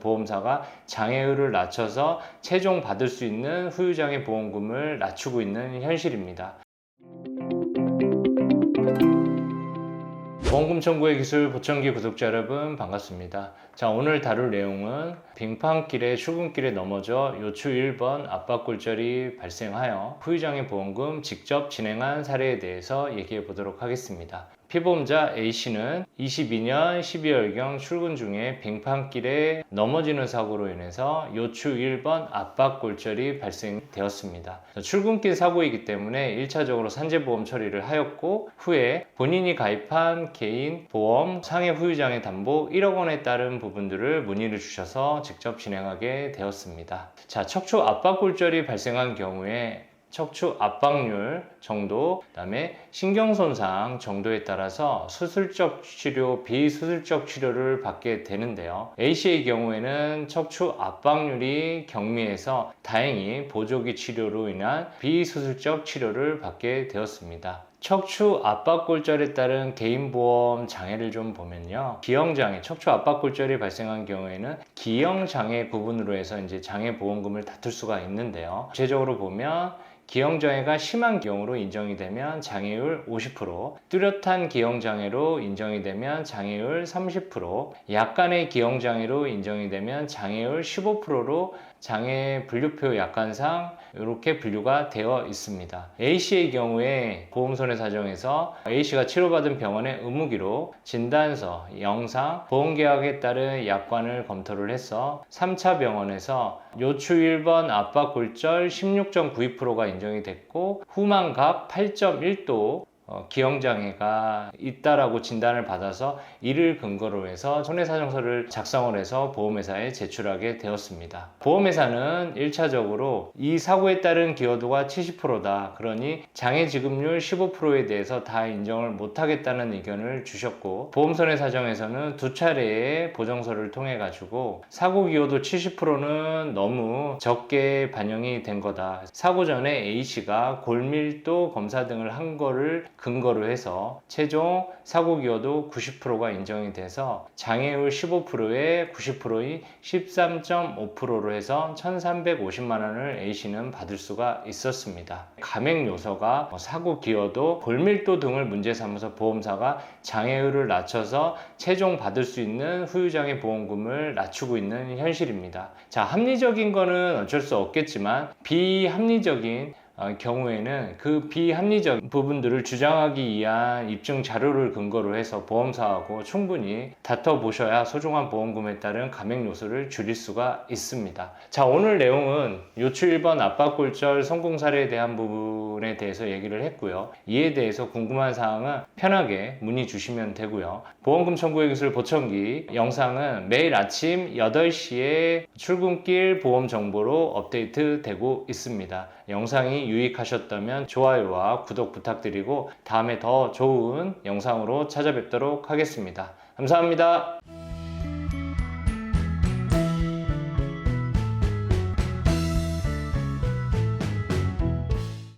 보험사가 장애율을 낮춰서 최종 받을 수 있는 후유장애 보험금을 낮추고 있는 현실입니다. 보험금 청구의 기술 보청기 구독자 여러분 반갑습니다. 자 오늘 다룰 내용은 빙판길에 출근길에 넘어져 요추 1번 압박골절이 발생하여 후유장애 보험금 직접 진행한 사례에 대해서 얘기해 보도록 하겠습니다. 피보험자 A씨는 22년 12월경 출근 중에 빙판길에 넘어지는 사고로 인해서 요추 1번 압박 골절이 발생되었습니다. 출근길 사고이기 때문에 1차적으로 산재보험 처리를 하였고 후에 본인이 가입한 개인 보험 상해 후유장애 담보 1억 원에 따른 부분들을 문의를 주셔서 직접 진행하게 되었습니다. 자, 척추 압박 골절이 발생한 경우에 척추 압박률 정도, 그다음에 신경 손상 정도에 따라서 수술적 치료, 비수술적 치료를 받게 되는데요. A씨의 경우에는 척추 압박률이 경미해서 다행히 보조기 치료로 인한 비수술적 치료를 받게 되었습니다. 척추 압박골절에 따른 개인보험 장애를 좀 보면요. 기형장애, 척추 압박골절이 발생한 경우에는 기형장애 부분으로 해서 이제 장애보험금을 다툴 수가 있는데요. 구체적으로 보면 기형장애가 심한 경우로 인정이 되면 장애율 50%, 뚜렷한 기형장애로 인정이 되면 장애율 30%, 약간의 기형장애로 인정이 되면 장애율 15%로 장애 분류표 약관상 이렇게 분류가 되어 있습니다. A씨의 경우에 보험손해 사정에서 A씨가 치료받은 병원의 의무기로 진단서, 영상, 보험계약에 따른 약관을 검토를 해서 3차 병원에서 요추 1번 압박골절 16.92%가 인정이 됐고 후만각 8.1도 어, 기형장애가 있다라고 진단을 받아서 이를 근거로 해서 손해사정서를 작성을 해서 보험회사에 제출하게 되었습니다. 보험회사는 1차적으로 이 사고에 따른 기여도가 70%다. 그러니 장애지급률 15%에 대해서 다 인정을 못하겠다는 의견을 주셨고 보험손해사정에서는 두 차례의 보정서를 통해 가지고 사고 기여도 70%는 너무 적게 반영이 된 거다. 사고 전에 A씨가 골밀도 검사 등을 한 거를 근거로 해서 최종 사고 기여도 90%가 인정이 돼서 장애율 15%에 90%의 13.5%로 해서 1,350만 원을 A씨는 받을 수가 있었습니다. 감액 요소가 뭐 사고 기여도, 골밀도 등을 문제 삼아서 보험사가 장애율을 낮춰서 최종 받을 수 있는 후유장애 보험금을 낮추고 있는 현실입니다. 자, 합리적인 거는 어쩔 수 없겠지만 비합리적인 어, 경우에는 그 비합리적 부분들을 주장하기 위한 입증 자료를 근거로 해서 보험사하고 충분히 다퉈 보셔야 소중한 보험금에 따른 감액 요소를 줄일 수가 있습니다. 자, 오늘 내용은 요추 1번 압박골절 성공 사례에 대한 부분에 대해서 얘기를 했고요. 이에 대해서 궁금한 사항은 편하게 문의 주시면 되고요. 보험금 청구의 기술 보청기 영상은 매일 아침 8시에 출근길 보험 정보로 업데이트 되고 있습니다. 유익하셨다면 좋아요와 구독 부탁드리고 다음에 더 좋은 영상으로 찾아뵙도록 하겠습니다. 감사합니다.